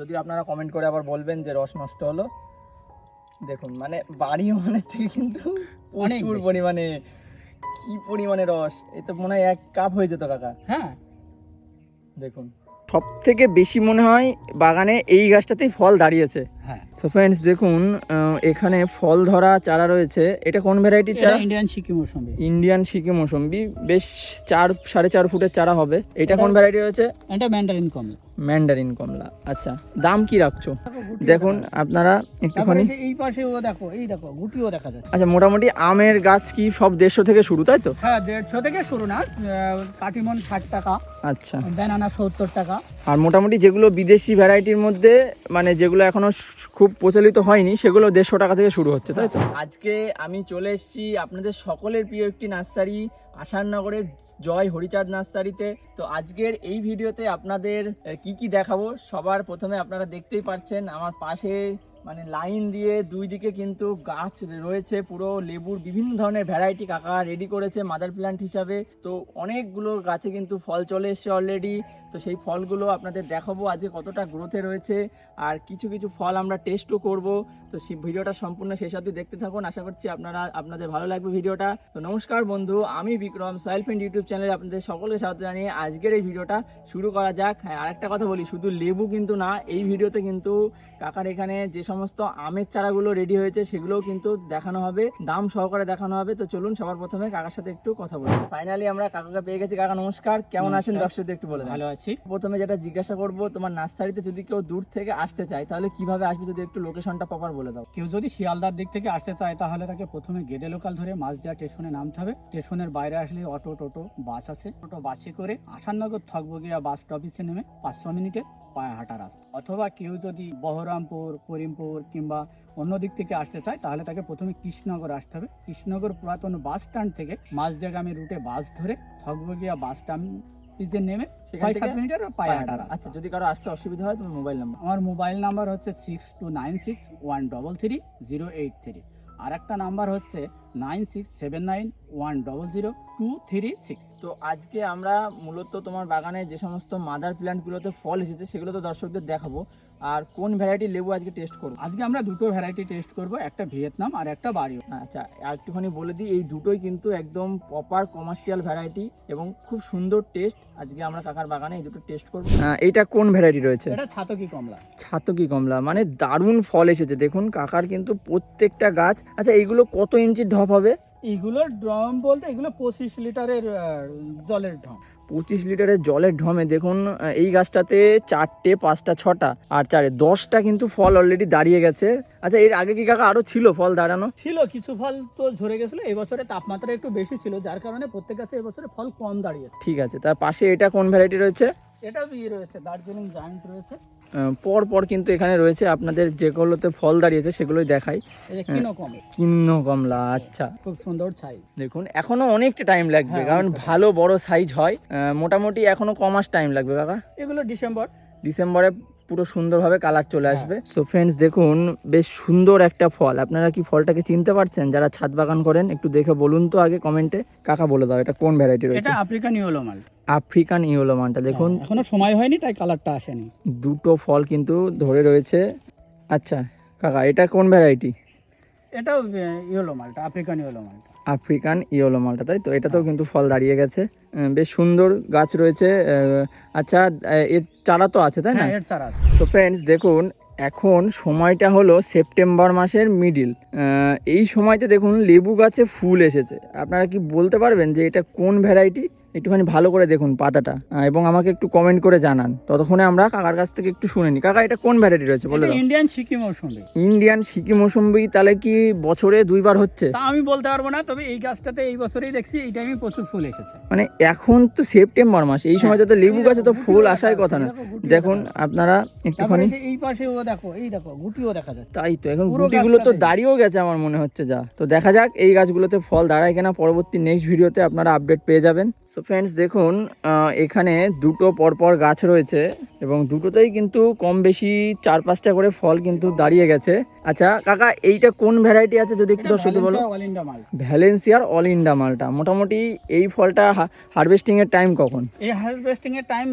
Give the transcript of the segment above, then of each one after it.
যদি আপনারা কমেন্ট করে আবার বলবেন যে রস নষ্ট হলো দেখুন মানে বাড়ি মানে থেকে কিন্তু অনেক প্রচুর বেশি। পরিমাণে কি পরিমাণে রস? এই তো মনে হয় এক কাপ হয়ে যেত কাকা। হ্যাঁ। দেখুন। সব থেকে বেশি মনে হয় বাগানে এই গাছটাতেই ফল দাঁড়িয়েছে। হ্যাঁ। সো ফ্রেন্ডস দেখুন আহ, এখানে ফল ধরা চারা রয়েছে। এটা কোন ভ্যারাইটির চারা? ইন্ডিয়ান সিকিম মৌসুমি ইন্ডিয়ান সিকি মৌসুম্বি। বেশ চার সাড়ে চার ফুটের চারা হবে। এটা কোন ভ্যারাইটি রয়েছে? এটা ম্যান্ডারিন কমলা। ম্যান্ডারিন কমলা। আচ্ছা দাম কি রাখছো? দেখুন আপনারা একটুখানি এই পাশেও দেখো এই দেখো গুটিও দেখা যাচ্ছে। আচ্ছা মোটামুটি আমের গাছ কি সব দেড়শো থেকে শুরু তাই তো? হ্যাঁ দেড়শো থেকে শুরু না কাটিমন ষাট টাকা। আচ্ছা। ব্যানানা সত্তর টাকা। আর মোটামুটি যেগুলো বিদেশি ভ্যারাইটির মধ্যে মানে যেগুলো এখনও খুব প্রচলিত হয়নি সেগুলো দেড়শো টাকা থেকে শুরু হচ্ছে তাই তো? আজকে আমি চলে এসেছি আপনাদের সকলের প্রিয় একটি নার্সারি আসারনগরের জয় হরিচাঁদ নার্সারিতে। তো আজকের এই ভিডিওতে আপনাদের কি কি দেখাবো সবার প্রথমে আপনারা দেখতেই পাচ্ছেন আমার পাশে মানে লাইন দিয়ে দুই দিকে কিন্তু গাছ রয়েছে, পুরো লেবুর বিভিন্ন ধরনের ভ্যারাইটি কাকা রেডি করেছে মাদার প্ল্যান্ট হিসাবে। তো অনেকগুলো গাছে কিন্তু ফল চলে এসছে অলরেডি তো সেই ফলগুলো আপনাদের দেখাবো আজকে কতটা গ্রোথে রয়েছে। আর কিছু কিছু ফল আমরা টেস্টও করব। তো সেই ভিডিওটা সম্পূর্ণ শেষ অবধি দেখতে থাকুন। আশা করছি আপনারা, আপনাদের ভালো লাগবে ভিডিওটা। তো নমস্কার বন্ধু, আমি বিক্রম সয়েল পেন্ট ইউটিউব চ্যানেলে আপনাদের সকলের সাথে জানিয়ে আজকের এই ভিডিওটা শুরু করা যাক। হ্যাঁ আরেকটা কথা বলি, শুধু লেবু কিন্তু না, এই ভিডিওতে কিন্তু কাকার এখানে যে সমস্ত আমের চারাগুলো রেডি হয়েছে সেগুলোও কিন্তু দেখানো হবে দাম সহকারে দেখানো হবে। তো চলুন সবার প্রথমে কাকার সাথে একটু কথা বলি। ফাইনালি আমরা কাকাকে পেয়ে গেছি। কাকা নমস্কার। কেমন আছেন। দর্শকদের একটু বলে ভালো আছি। প্রথমে যেটা জিজ্ঞাসা করব তোমার নার্সারিতে যদি কেউ দূর থেকে আসতে চায় তাহলে কীভাবে আসবে? যদি একটু লোকেশনটা প্রপার বলে দাও। কেউ যদি শিয়ালদার দিক থেকে আসতে চায় তাহলে তাকে প্রথমে গেদে লোকাল ধরে মাঝদিয়া স্টেশনে নামতে হবে। স্টেশনের বাইরে আসলে অটো টোটো বাস আছে। টোটো বাসে করে আসাননগর থকবগিয়া বাস স্টপেজে নেমে পাঁচশো মিনিটে পায়ে হাঁটা রাস্তা। অথবা কেউ যদি বহরমপুর করিমপুর কিংবা অন্য দিক থেকে আসতে চায় তাহলে তাকে প্রথমে কৃষ্ণনগর আসতে হবে। কৃষ্ণনগর পুরাতন বাস স্ট্যান্ড থেকে মাঝদিয়াগামী রুটে বাস ধরে থকবগিয়া বাস স্ট্যান্ডে নেমে ছয় সাত মিনিটের পায়ে হাঁটা আচ্ছা যদি কারও আসতে অসুবিধা হয় তোমার মোবাইল নাম্বার। আমার মোবাইল নাম্বার হচ্ছে six two nine six one double three zero eight three আর একটা নাম্বার হচ্ছে nine six seven nine one double zero two three six তো আজকে আমরা মূলত তোমার বাগানে যে সমস্ত মাদার প্ল্যান্টগুলোতে ফল এসেছে সেগুলো তো দর্শকদের দেখাবো। আর কোন ভ্যারাইটি লেবু আজকে টেস্ট করব? আজকে আমরা দুটো ভ্যারাইটি টেস্ট করব একটা ভিয়েতনাম আর একটা বাড়িও আচ্ছা আর একটুখানি বলে দিই এই দুটোই কিন্তু একদম প্রপার কমার্শিয়াল ভ্যারাইটি এবং খুব সুন্দর টেস্ট আজকে আমরা কাকার বাগানে এই দুটো টেস্ট করব। এইটা কোন ভ্যারাইটি রয়েছে? এটা ছাতকি কমলা। ছাতকি কমলা মানে দারুণ ফল এসেছে। দেখুন কাকার কিন্তু প্রত্যেকটা গাছ আচ্ছা এইগুলো কত ইঞ্চির ঢপ হবে? এইগুলোর ড্রাম বলতে এগুলো পঁচিশ লিটারের জলের ঢম পঁচিশ লিটারের জলের ঢমে দেখুন এই গাছটাতে চারটে পাঁচটা ছটা আর চারে দশটা কিন্তু ফল অলরেডি দাঁড়িয়ে গেছে। আচ্ছা এর আগে কি কাকা আরও ছিল ফল দাঁড়ানো? ছিল কিছু ফল তো ঝরে গেছিল এবছরে তাপমাত্রা একটু বেশি ছিল যার কারণে প্রত্যেক গাছে এবছরে ফল কম দাঁড়িয়েছে। ঠিক আছে তার পাশে এটা কোন ভ্যারাইটি রয়েছে? এটাও ইয়ে রয়েছে দার্জিলিং জায়ান্ট রয়েছে। পর পর কিন্তু এখানে রয়েছে আপনাদের যেগুলোতে ফল দাঁড়িয়েছে সেগুলোই দেখাই। কিন্ন কমলা আচ্ছা। খুব সুন্দর ছাই দেখুন এখনও অনেকটা টাইম লাগবে হ্যাঁ, কারণ ভালো বড় সাইজ হয়। আহ, মোটামুটি এখনও কমাস টাইম লাগবে কাকা? এগুলো ডিসেম্বর ডিসেম্বরে পুরো সুন্দরভাবে কালার চলে হ্যাঁ। আসবে। সো ফ্রেন্ডস দেখুন বেশ সুন্দর একটা ফল। আপনারা কি ফলটাকে চিনতে পারছেন? যারা ছাদ বাগান করেন একটু দেখে বলুন তো আগে কমেন্টে কাকা বলে দাও এটা কোন ভ্যারাইটি রয়েছে? এটা আফ্রিকান ইয়েলো মাল আফ্রিকান ইওলোমানটা দেখুন। এখনও সময় হয়নি তাই কালারটা আসেনি। দুটো ফল কিন্তু ধরে রয়েছে। আচ্ছা কাকা এটা কোন ভ্যারাইটি এটাও ইয়েলো মালটা আফ্রিকান ইয়েলো মালটা আফ্রিকান ইয়েলো মালটা তাই তো? এটাতেও কিন্তু ফল দাঁড়িয়ে গেছে। বেশ সুন্দর গাছ রয়েছে। আচ্ছা এর চারা তো আছে তাই না? হ্যাঁ এর চারা। সো ফ্রেন্ডস দেখুন এখন সময়টা হলো সেপ্টেম্বর মাসের মিডিল এই সময়তে দেখুন লেবু গাছে ফুল এসেছে। আপনারা কি বলতে পারবেন যে এটা কোন ভ্যারাইটি একটুখানি ভালো করে দেখুন পাতাটা এবং আমাকে একটু কমেন্ট করে জানান। ততক্ষণে আমরা কাকার কাছ থেকে একটু শুনে নিই। কাকা এটা কোন ভ্যারাইটি রয়েছে? বলে ইন্ডিয়ান সিকিম মৌসুমি ইন্ডিয়ান সিকি মৌসুম্বি তাহলে কি বছরে দুইবার হচ্ছে? আমি বলতে পারব না তবে এই গাছটাতে এই বছরেই দেখছি এই টাইমে প্রচুর ফুল এসেছে। মানে এখন তো সেপ্টেম্বর মাস এই সময়তে তো লেবু গাছে তো ফুল আসার কথা না। দেখুন আপনারা একটুখানি এই যে এই পাশেও দেখো এই দেখো গুটিও দেখা যাচ্ছে। তাই তো এখন গুটিগুলো তো দাঁড়িয়েও গেছে আমার মনে হচ্ছে যা। তো দেখা যাক এই গাছগুলোতে ফল দাঁড়ায় কিনা। পরবর্তী নেক্সট ভিডিওতে আপনারা আপডেট পেয়ে যাবেন। সো ফ্রেন্ডস দেখুন এখানে দুটো পরপর গাছ রয়েছে এবং দুটোতেই কিন্তু কম বেশি চার পাঁচটা করে ফল কিন্তু দাঁড়িয়ে গেছে। আচ্ছা কাকা এইটা কোন ভ্যারাইটি আছে যদি একটু দর্শক বলো? ভ্যালেন্সিয়ার অল ইন্ডা মালটা মোটামুটি এই ফলটা হারভেস্টিং এর টাইম কখন? এই হারভেস্টিং এর টাইম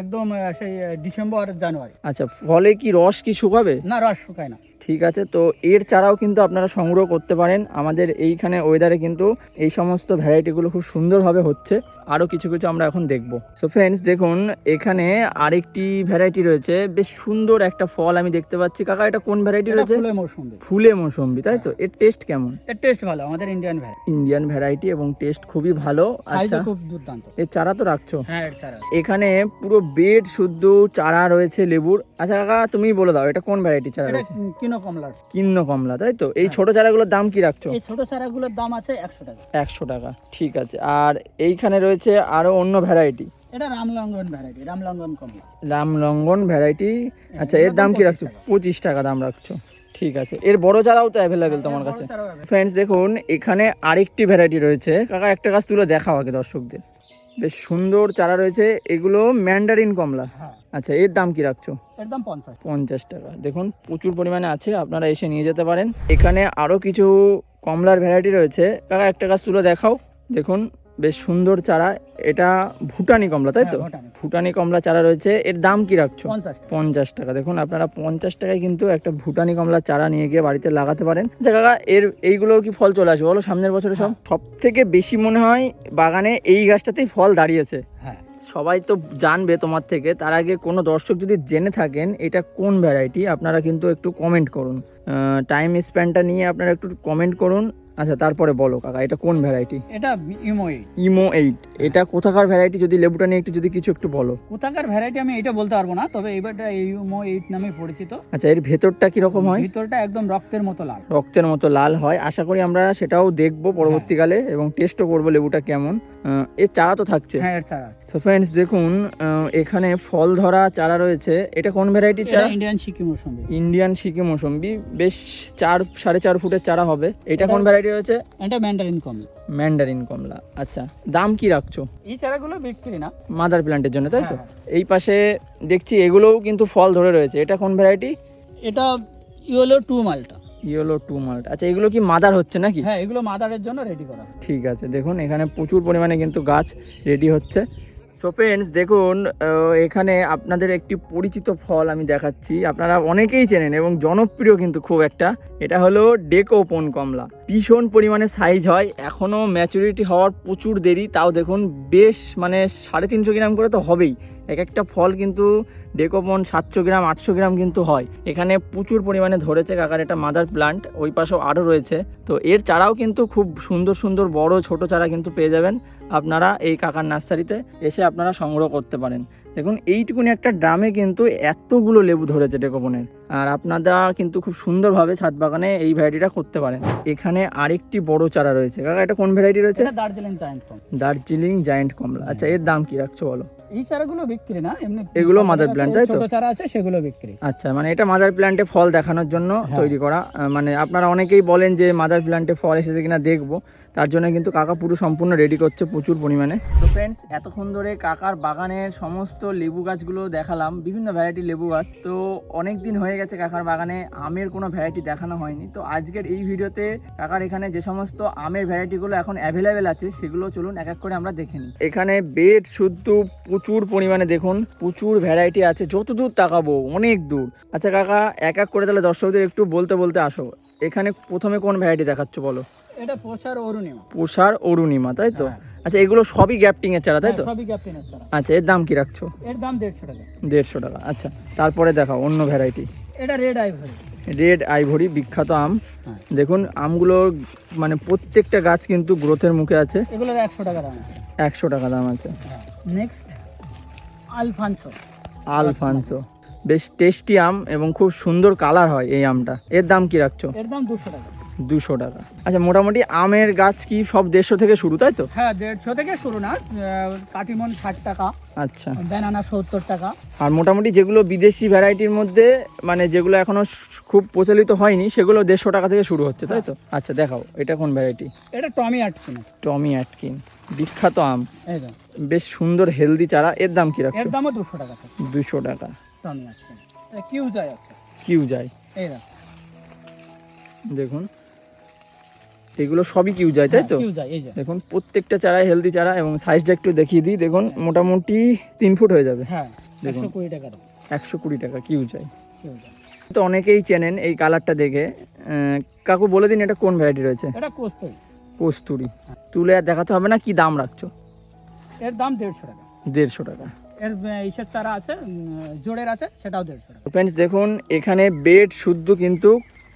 একদম সেই ডিসেম্বর জানুয়ারি আচ্ছা ফলে কি রস কি শুকাবে? না রস শুকায় না। ঠিক আছে? তো এর চারাও কিন্তু আপনারা সংগ্রহ করতে পারেন। আমাদের এইখানে ওয়েদারে কিন্তু এই সমস্ত ভ্যারাইটিগুলো খুব সুন্দরভাবে হচ্ছে। আরও কিছু কিছু আমরা এখন দেখব। সো ফ্রেন্ডস দেখুন এখানে আরেকটি ভ্যারাইটি রয়েছে। বেশ সুন্দর একটা ফল আমি দেখতে পাচ্ছি। কাকা এটা কোন ভ্যারাইটি রয়েছে? ফুলের মৌসুমি ফুলে মৌসম্বি তাই তো? এর টেস্ট কেমন? এর টেস্ট ভালো আমাদের ইন্ডিয়ান ভ্যারাইটি ইন্ডিয়ান ভ্যারাইটি এবং টেস্ট খুবই ভালো। আচ্ছা। খুব দুর্দান্ত। এর চারা তো রাখছো? হ্যাঁ এর চারা এখানে পুরো বেড শুদ্ধ চারা রয়েছে লেবুর। আচ্ছা কাকা তুমি বলে দাও এটা কোন ভ্যারাইটি চারা রয়েছে? কিনো কমলার কিন্ন কমলা তাই তো? এই। ছোট চারাগুলোর দাম কি রাখছো? এই ছোট চারাগুলোর দাম আছে একশো টাকা। একশো টাকা ঠিক আছে। আর এইখানে রয়েছে আরও অন্য ভ্যারাইটি এটা রামলঙ্গন ভ্যারাইটি রামলঙ্গন কমলা। রামলঙ্গন ভ্যারাইটি আচ্ছা এর দাম কি রাখছো? পঁচিশ টাকা। দাম রাখছো ঠিক আছে। এর বড় চারাও তো অ্যাভেলেবেল তোমার কাছে। ফ্রেন্ডস দেখুন এখানে আরেকটি ভ্যারাইটি রয়েছে। কাকা একটা গাছ তুলে দেখাও আগে দর্শকদের। বেশ সুন্দর চারা রয়েছে। এগুলো ম্যান্ডারিন কমলা। হ্যাঁ। আচ্ছা এর দাম কি রাখছো? এর দাম পঞ্চাশ। পঞ্চাশ টাকা। দেখুন প্রচুর পরিমাণে আছে আপনারা এসে নিয়ে যেতে পারেন। এখানে আরও কিছু কমলার ভ্যারাইটি রয়েছে। কাকা একটা গাছ তুলে দেখাও। দেখুন বেশ সুন্দর চারা। এটা ভুটানি কমলা তাই তো? হ্যাঁ, ভুটানি। কমলা চারা রয়েছে। এর দাম কি রাখছো? পঞ্চাশ টাকা। দেখুন আপনারা পঞ্চাশ টাকায় কিন্তু একটা ভুটানি কমলা চারা নিয়ে গিয়ে বাড়িতে লাগাতে পারেন। আচ্ছা কাকা এর এইগুলো কি ফল চলে আসবে? বলো সামনের বছরে সব। সব থেকে বেশি মনে হয় বাগানে এই গাছটাতেই ফল দাঁড়িয়েছে। হ্যাঁ। সবাই তো জানবে তোমার থেকে। তার আগে কোনো দর্শক যদি জেনে থাকেন এটা কোন ভ্যারাইটি আপনারা কিন্তু একটু কমেন্ট করুন। টাইম স্প্যানটা নিয়ে আপনারা একটু কমেন্ট করুন। আচ্ছা তারপরে বলো কাকা এটা কোন ভ্যারাইটি এটা ইমো এইট ইমো এইট এটা কোথাকার ভ্যারাইটি যদি লেবুটা নিয়ে একটু যদি কিছু একটু বলো। কোথাকার ভ্যারাইটি আমি এটা বলতে পারব না তবে এবারটা ইমো এইট নামে পরিচিত। আচ্ছা এর ভেতরটা কি রকম হয়? ভেতরটা একদম রক্তের মতো লাল। রক্তের মতো লাল হয়। আশা করি আমরা সেটাও দেখব পরবর্তীকালে এবং টেস্টও করব লেবুটা কেমন। এর চারা তো থাকছে। হ্যাঁ এর চারা তো ফ্রেন্ডস দেখুন এখানে ফল ধরা চারা রয়েছে। এটা কোন ভ্যারাইটির এটা চারা? ইন্ডিয়ান সিকিম মৌসুমি ইন্ডিয়ান সিকি মৌসম্বি বেশ চার সাড়ে চার ফুটের চারা হবে। এটা কোন ভ্যারাইটি রয়েছে? এটা ম্যান্ডারিন কমলা ম্যান্ডারিন কমলা আচ্ছা দাম কি রাখছো? এই চারাগুলো বিক্রি না। মাদার প্ল্যান্টের জন্য তাই তো? হ্যাঁ, এই পাশে দেখছি এগুলোও কিন্তু ফল ধরে রয়েছে। এটা কোন ভ্যারাইটি এটা ইয়েলো টু মালটা ইয়েলো টু মাল্ট আচ্ছা এগুলো কি মাদার হচ্ছে নাকি? হ্যাঁ এগুলো মাদারের জন্য রেডি করা। ঠিক আছে দেখুন এখানে প্রচুর পরিমাণে কিন্তু গাছ রেডি হচ্ছে। সো ফ্রেন্ডস দেখুন এখানে আপনাদের একটি পরিচিত ফল আমি দেখাচ্ছি। আপনারা অনেকেই চেনেন এবং জনপ্রিয় কিন্তু খুব একটা। এটা হলো ডেকো ডেকোপন কমলা ভীষণ পরিমাণে সাইজ হয় এখনও ম্যাচুরিটি হওয়ার প্রচুর দেরি। তাও দেখুন বেশ মানে সাড়ে তিনশো গ্রাম করে তো হবেই। এক একটা ফল কিন্তু ডেকোপন সাতশো গ্রাম আটশো গ্রাম কিন্তু হয়। এখানে প্রচুর পরিমাণে ধরেছে কাকার এটা মাদার প্লান্ট ওই পাশেও আরও রয়েছে। তো এর চারাও কিন্তু খুব সুন্দর সুন্দর বড় ছোট চারা কিন্তু পেয়ে যাবেন আপনারা এই কাকার নার্সারিতে এসে আপনারা সংগ্রহ করতে পারেন। দেখুন এইটুকুনি একটা ড্রামে কিন্তু এতগুলো লেবু ধরেছে ডেকোপনের আর আপনারা কিন্তু খুব সুন্দরভাবে ছাদ বাগানে এই ভ্যারাইটিটা করতে পারেন। এখানে আরেকটি বড় চারা রয়েছে। কাকা এটা কোন ভ্যারাইটি রয়েছে? দার্জিলিং জায়ান্ট দার্জিলিং জায়েন্ট কমলা। আচ্ছা এর দাম কি রাখছো বলো? এই চারাগুলো বিক্রি না এমনি এগুলো মাদার প্ল্যান্ট তাই তো? ছোট চারা আছে সেগুলো বিক্রি আচ্ছা মানে এটা মাদার প্ল্যান্টে ফল দেখানোর জন্য হ্যাঁ। তৈরি করা মানে আপনারা অনেকেই বলেন যে মাদার প্ল্যান্টে ফল এসেছে কিনা দেখব তার জন্য কিন্তু কাকা পুরো সম্পূর্ণ রেডি করছে প্রচুর পরিমাণে। তো ফ্রেন্ডস এতক্ষণ ধরে কাকার বাগানের সমস্ত লেবু গাছগুলো দেখালাম, বিভিন্ন ভ্যারাইটি লেবু গাছ। তো অনেক দিন হয়ে গেছে কাকার বাগানে, আমের কোনো ভ্যারাইটি দেখানো হয়নি। তো আজকের এই ভিডিওতে কাকার এখানে যে সমস্ত আমের ভ্যারাইটিগুলো এখন অ্যাভেলেবেল আছে, সেগুলো চলুন এক এক করে আমরা দেখে নিই। এখানে বেড শুদ্ধ প্রচুর পরিমাণে দেখুন, প্রচুর ভ্যারাইটি আছে, যত দূর তাকাবো, অনেক দূর। আচ্ছা কাকা, এক এক করে তাহলে দর্শকদের একটু বলতে বলতে আসো। এখানে প্রথমে কোন ভ্যারাইটি দেখাচ্ছ বলো? এটা পোষার অরুণিমা। পোষার অরুণিমা তাই তো? হ্যাঁ। আচ্ছা এগুলো সবই গ্যাপটিং এর চারা তাই তো? হ্যাঁ, সবই ক্যাপ্টেনের চারা। আচ্ছা এর দাম কি রাখছো? এর দাম দেড়শো টাকা। দেড়শো টাকা আচ্ছা। তারপরে দেখাও অন্য ভ্যারাইটি এটা রেড আইভরি রেড আইভরি বিখ্যাত আম। হ্যাঁ। দেখুন আমগুলো মানে প্রত্যেকটা গাছ কিন্তু গ্রোথের মুখে আছে। এগুলোর একশো টাকা দাম আছে। একশো টাকা দাম আছে। নেক্সট আলফানসো আলফানসো বেশ টেস্টি আম এবং খুব সুন্দর কালার হয় এই আমটা। এর দাম কি রাখছো? এর দাম দুশো টাকা। দুশো টাকা। আচ্ছা মোটামুটি আমের গাছ কি সব দেড়শো থেকে শুরু তাই তো? হ্যাঁ দেড়শো থেকে শুরু না কাটিমন ষাট টাকা আচ্ছা। ব্যানানা সত্তর টাকা। আর মোটামুটি যেগুলো বিদেশি ভ্যারাইটির মধ্যে মানে যেগুলো এখনও খুব প্রচলিত হয়নি সেগুলো দেড়শো টাকা থেকে শুরু হচ্ছে তাই তো? আচ্ছা দেখাও এটা কোন ভ্যারাইটি? এটা টমি আটকিন। টমি অ্যাটকিন বিখ্যাত আম। বেশ সুন্দর হেলদি চারা এর দাম কি এর দামও দুশো টাকা দুশো টাকা। টনি আছে কিউ যায় আছে। কিউ যায় এই দেখুন। এগুলো সবই কিউ যায় তাই তো? কিউ যায় এই যে। দেখুন প্রত্যেকটা চারাই হেলদি চারা এবং সাইজটা একটু দেখিয়ে দিই। দেখুন মোটামুটি তিন ফুট হয়ে যাবে। হ্যাঁ দেখুন। একশো কুড়ি টাকা কিউ যায়। তো অনেকেই চেনেন এই কালারটা দেখে। কাকু বলে দিন এটা কোন ভ্যারাইটি রয়েছে? এটা কস্তুরি। কস্তুরি। তুলে আর দেখাতে হবে না কি দাম রাখছো? এর দাম দেড়শো টাকা। দেড়শো টাকা। এর ইসের চারা আছে জোড়ের আছে সেটাও দেড়শো টাকা। ফ্রেন্ডস দেখুন এখানে বেড শুদ্ধ কিন্তু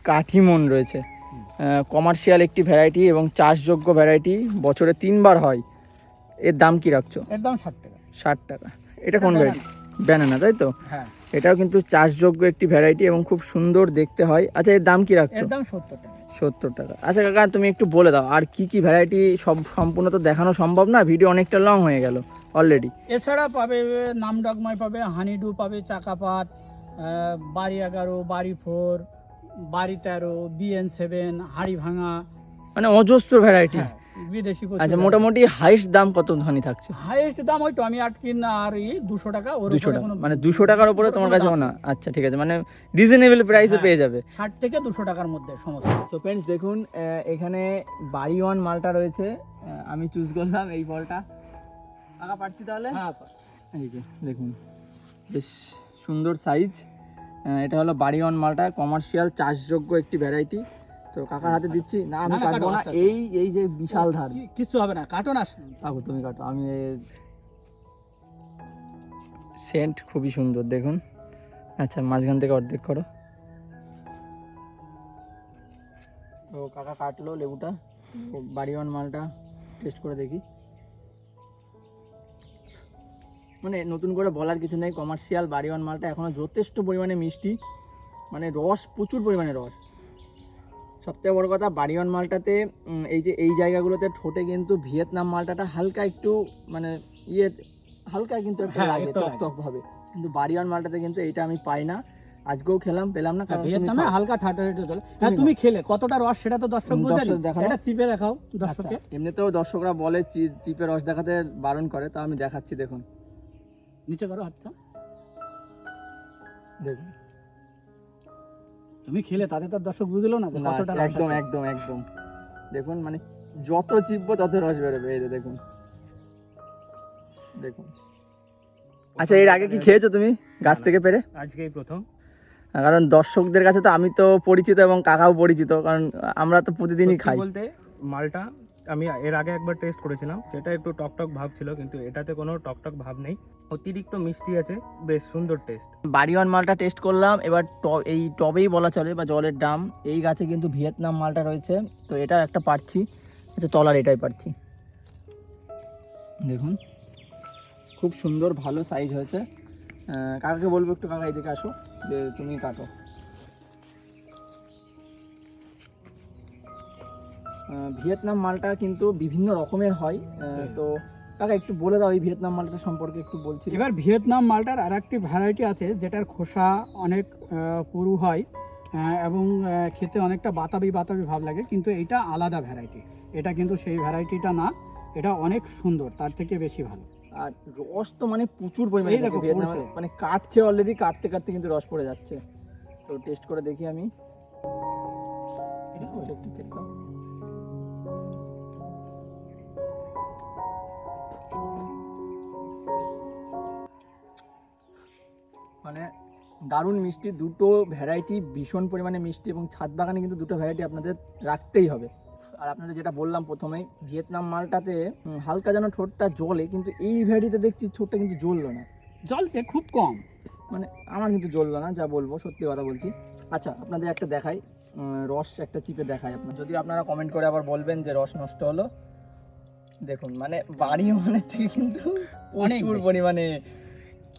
কাঠিমন রয়েছে। কমার্শিয়াল একটি ভ্যারাইটি এবং চাষযোগ্য ভ্যারাইটি বছরে তিনবার হয়। এর দাম কি রাখছো? এর দাম ষাট টাকা। ষাট টাকা। এটা কোন ভ্যারাইটি ব্যানানা তাই তো? হ্যাঁ। এটাও কিন্তু চাষযোগ্য একটি ভ্যারাইটি এবং খুব সুন্দর দেখতে হয়। আচ্ছা এর দাম কি রাখছো? এর দাম সত্তর টাকা। সত্তর টাকা। আচ্ছা কাকা তুমি একটু বলে দাও আর কি কি ভ্যারাইটি সব সম্পূর্ণ তো দেখানো সম্ভব না? ভিডিও অনেকটা লং হয়ে গেল অলরেডি এছাড়া পাবে নাম ডগমাই পাবে হানিডু পাবে চাকাপাত বাড়ি এগারো বাড়ি ফোর বাড়ি তেরো বিএন সেভেন হাড়ি ভাঙা। মানে অজস্র ভ্যারাইটি বিদেশি আচ্ছা মোটামুটি হাইস্ট দাম কত ধানি থাকছে? দাম ওই টমি আটকিন আর ই দুশো টাকা দুশো টাকা। মানে দুশো টাকার উপরে তোমার কাছে না আচ্ছা ঠিক আছে। মানে রিজনেবল প্রাইসে হ্যাঁ। পেয়ে যাবে। ষাট থেকে দুশো টাকার মধ্যে সমস্ত। সো ফ্রেন্ডস দেখুন এখানে বাড়ি ওয়ান মালটা রয়েছে। আমি চুজ করলাম এই ফলটা। টাকা পাচ্ছি তাহলে? হ্যাঁ এই যে দেখুন বেশ সুন্দর সাইজ এটা হলো বাড়ি ওয়ান মালটা কমার্শিয়াল চাষযোগ্য একটি ভ্যারাইটি তো কাকার হাতে দিচ্ছি। না আমি না, না, কাটবো না। এই এই যে বিশাল ধার। কি- কিচ্ছু হবে না কাটো আস কাকু তুমি কাটো। আমি সেন্ট খুবই সুন্দর দেখুন। আচ্ছা মাঝখান থেকে অর্ধেক করো। তো কাকা কাটলো লেবুটা। বাড়িওয়ান মালটা টেস্ট করে দেখি। মানে নতুন করে বলার কিছু নেই কমার্শিয়াল বাড়িওয়ান মালটা এখনও যথেষ্ট পরিমাণে মিষ্টি। মানে রস প্রচুর পরিমাণে রস। সবথেকে বড় কথা বাড়িওয়ান মালটাতে এই যে এই জায়গাগুলোতে ঠোঁটে কিন্তু ভিয়েতনাম মালটাটা হালকা একটু মানে ইয়ে হালকা কিন্তু একটা হ্যাঁ, লাগে টক টক ভাবে কিন্তু বাড়িওয়ান মালটাতে কিন্তু এইটা আমি পাই না। আজকেও খেলাম পেলাম না ভিয়েতনামে হালকা ঠাটা ঠাটা চলে। হ্যাঁ তুমি খেলে কতটা রস সেটা তো দর্শক বুঝে দর্শক দেখাও। এটা চিপে দেখাও আচ্ছা, দর্শককে এমনিতেও দর্শকরা বলে চিপে রস দেখাতে বারণ করে তো আমি দেখাচ্ছি দেখুন। নিচে করো হাতটা। দেখুন। তুমি খেলে তাতে তো দর্শক বুঝলো না কতটা একদম একদম একদম। দেখুন মানে যত চিপবো তত রস বেরোবে এই যে দেখুন। দেখুন। আচ্ছা এর আগে কি খেয়েছো তুমি গাছ থেকে পেরে? আজকেই প্রথম। কারণ দর্শকদের কাছে তো আমি তো পরিচিত এবং কাকাও পরিচিত কারণ আমরা তো প্রতিদিনই খাই। বলতে মালটা আমি এর আগে একবার টেস্ট করেছিলাম। সেটা একটু টকটক ভাব ছিল, কিন্তু এটাতে কোনো টকটক ভাব নেই। অতিরিক্ত মিষ্টি আছে, বেশ সুন্দর টেস্ট বাড়িওয়ান মালটা টেস্ট করলাম, এবার এই টবেই বলা চলে বা জলের ড্রাম এই গাছে কিন্তু ভিয়েতনাম মালটা রয়েছে, তো এটা একটা পারছি। আচ্ছা তলার এটাই পারছি। দেখুন, খুব সুন্দর ভালো সাইজ হয়েছে। কাকাকে বলব একটু, কাকা এদিকে আসো, যে তুমি কাটো। ভিয়েতনাম মালটা কিন্তু বিভিন্ন রকমের হয়। তো কাকা একটু বলে দাও এই ভিয়েতনাম মালটা সম্পর্কে একটু বলছি। এবার ভিয়েতনাম মালটার আর একটি ভ্যারাইটি আছে যেটার খোসা অনেক পুরু হয় এবং খেতে অনেকটা বাতাবি বাতাবি ভাব লাগে কিন্তু এটা আলাদা ভ্যারাইটি এটা কিন্তু সেই ভ্যারাইটিটা না এটা অনেক সুন্দর তার থেকে বেশি ভালো। আর রস তো মানে প্রচুর পরিমাণে মানে কাটছে অলরেডি কাটতে কাটতে কিন্তু রস পড়ে যাচ্ছে। তো টেস্ট করে দেখি আমি। মানে দারুণ মিষ্টি দুটো ভ্যারাইটি ভীষণ পরিমাণে মিষ্টি এবং ছাদ বাগানে কিন্তু দুটো ভ্যারাইটি আপনাদের রাখতেই হবে। আর আপনাদের যেটা বললাম প্রথমেই ভিয়েতনাম মালটাতে হালকা যেন ঠোঁটটা জ্বলে কিন্তু এই ভ্যারাইটিতে দেখছি ঠোঁটটা কিন্তু জ্বললো না। জলছে খুব কম। মানে আমার কিন্তু জ্বললো না যা বলব সত্যি কথা বলছি। আচ্ছা আপনাদের একটা দেখাই রস একটা চিপে দেখাই আপনার যদি আপনারা কমেন্ট করে আবার বলবেন যে রস নষ্ট হলো দেখুন মানে বাড়ি মানে থেকে কিন্তু অনেক প্রচুর পরিমাণে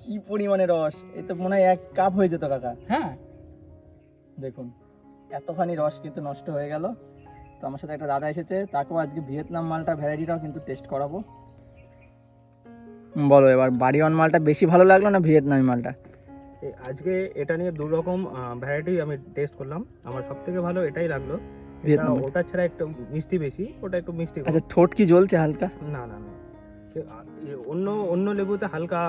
কি পরিমাণে রস? এ তো মনে হয় এক কাপ হয়ে যেত কাকা। হ্যাঁ। দেখুন এতখানি রস কিন্তু নষ্ট হয়ে গেল। তো আমার সাথে একটা দাদা এসেছে তাকেও আজকে ভিয়েতনাম মালটা ভ্যারাইটিটাও কিন্তু টেস্ট করাবো। বলো এবার বাড়িওয়ান মালটা বেশি ভালো লাগল না ভিয়েতনামি মালটা? আজকে এটা নিয়ে দু রকম ভ্যারাইটি আমি টেস্ট করলাম। আমার সব থেকে ভালো এটাই লাগল। ভিয়েতনাম ওটা ছাড়া একটু মিষ্টি বেশি ওটা একটু মিষ্টি আচ্ছা ঠোঁট কি জ্বলছে হালকা? না না না। অন্য অন্য লেবুতে হালকা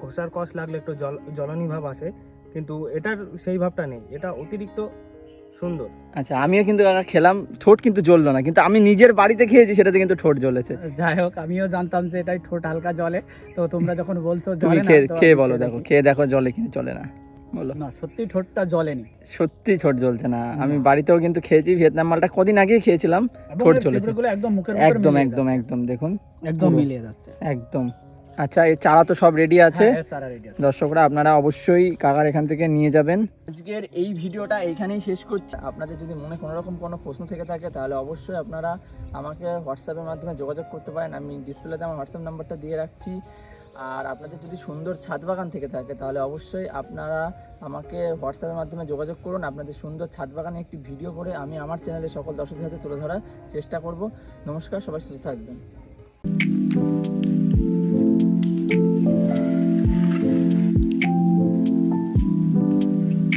খোসার কষ লাগলে একটু জল জ্বলনি ভাব আসে কিন্তু এটার সেই ভাবটা নেই। এটা অতিরিক্ত সুন্দর। আচ্ছা আমিও কিন্তু কাকা খেলাম ঠোঁট কিন্তু জ্বললো না কিন্তু আমি নিজের বাড়িতে খেয়েছি সেটাতে কিন্তু ঠোঁট জ্বলেছে। যাই হোক আমিও জানতাম যে এটাই ঠোঁট হালকা জলে তো তোমরা যখন বলছো তুমি না, খেয়ে খেয়ে বলো দেখো খেয়ে দেখো জলে কিনে চলে না। বলো। না সত্যি ঠোঁটটা জলেনি সত্যি ঠোঁট জ্বলছে না। আমি বাড়িতেও কিন্তু খেয়েছি ভিয়েতনাম মালটা কদিন আগেই খেয়েছিলাম ঠোঁট। ফ্লেভারগুলো একদম মুখের একদম একদম একদম দেখুন। একদম। মিলিয়ে যাচ্ছে। একদম। আচ্ছা এই চারা তো সব রেডি আছে। হ্যাঁ, ready আছে। দর্শকরা আপনারা অবশ্যই কাকার এখান থেকে নিয়ে যাবেন। আজকের এই ভিডিওটা এইখানেই শেষ করছি। আপনাদের যদি মনে কোনো রকম কোনো প্রশ্ন থেকে থাকে তাহলে অবশ্যই আপনারা আমাকে হোয়াটসঅ্যাপের মাধ্যমে যোগাযোগ করতে পারেন। আমি ডিসপ্লেতে আমার হোয়াটসঅ্যাপ নাম্বারটা দিয়ে রাখছি। আর আপনাদের যদি সুন্দর ছাদ বাগান থেকে থাকে, তাহলে অবশ্যই আপনারা আমাকে হোয়াটসঅ্যাপের মাধ্যমে যোগাযোগ করুন। আপনাদের সুন্দর ছাদ বাগানে একটি ভিডিও করে আমি আমার চ্যানেলে সকল দর্শকদের সাথে তুলে ধরার চেষ্টা করব। নমস্কার, সবাই সুস্থ থাকবেন।